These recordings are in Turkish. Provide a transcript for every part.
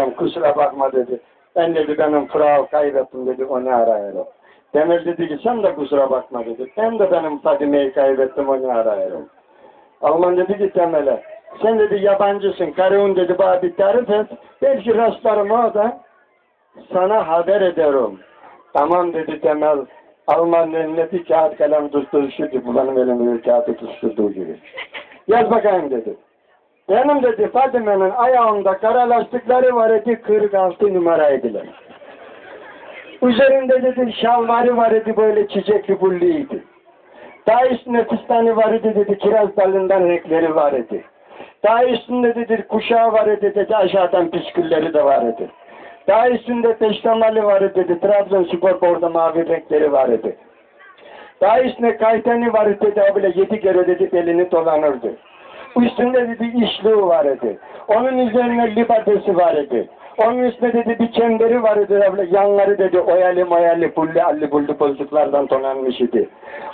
arıyorum kusura bakma dedi. Ben dedi benim Frau kaybettim dedi onu arıyorum. Demir dedi ki sen de kusura bakma dedi. Ben de benim Fadime'yi kaybettim onu arıyorum. Alman dedi ki Temel'e sen dedi yabancısın karın dedi bana bir tarif et. Belki rastlarım o da sana haber ederim. Tamam dedi Temel. Alman eline bir kağıt kalem tuttu şu bu benim elimde bir kağıt tutuşturduğu gibi. Yaz bakayım dedi. Benim dedi Fadime'nin ayağında kara lastikleri var idi 46 numaraydılar. Üzerinde dedi şalvarı var idi böyle çiçekli bulluydu. Daha üstünde fistanı var idi dedi kiraz dalından renkleri var idi. Daha üstünde dedi kuşağı var idi dedi aşağıdan püskülleri de var idi. Daha üstünde peştemalı var idi Trabzonspor bordo mavi renkleri var idi. Daha üstünde kaytani var idi o bile yedi kere dedi belini dolanırdı. Üstünde dedi işliği var idi. Onun üzerine libadesi var idi. Onun üstünde dedi bir çemberi var idi. Yanları dedi oyalı moyalı bulli alli bulli bozuklardan donanmış idi.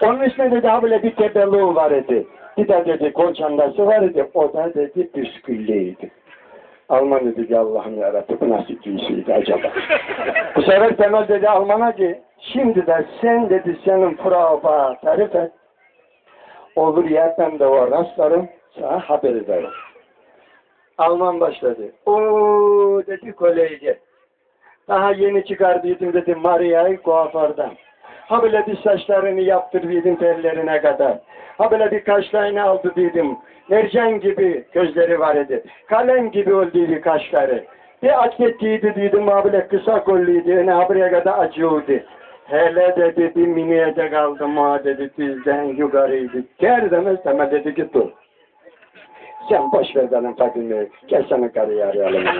Onun üstünde dedi ha böyle bir tebelluğu var idi. Bir de dedi kol çantası var idi. O da dedi püskülleydi. Alman dedi ki Allah'ım yarabbim bu nasıl giysiydi acaba? bu sefer Temel dedi Alman'a ki şimdi de sen dedi senin bana tarif et. Olur ya ben de o rastlarım sana haber ederim. Alman başladı. Oo dedi koleje. Daha yeni çıkardıydım dedi Maria'yı kuaförden. Ha böyle bir saçlarını yaptırdıydım tellerine kadar. Ha böyle bir kaşlarını aldı dedim. Mercan gibi gözleri var idi. Kalem gibi olduydu kaşları. Bir atletliydi dedim ha böyle kısa kolluydu. Yani ha buraya kadar acıyordu. Hele dedi bir miniyete kaldım ha dedi bizden yukarıydı. Gel demez deme dedi ki dur. Sen boş ver zaten takılmayı. Gel sana karıyı arayalım.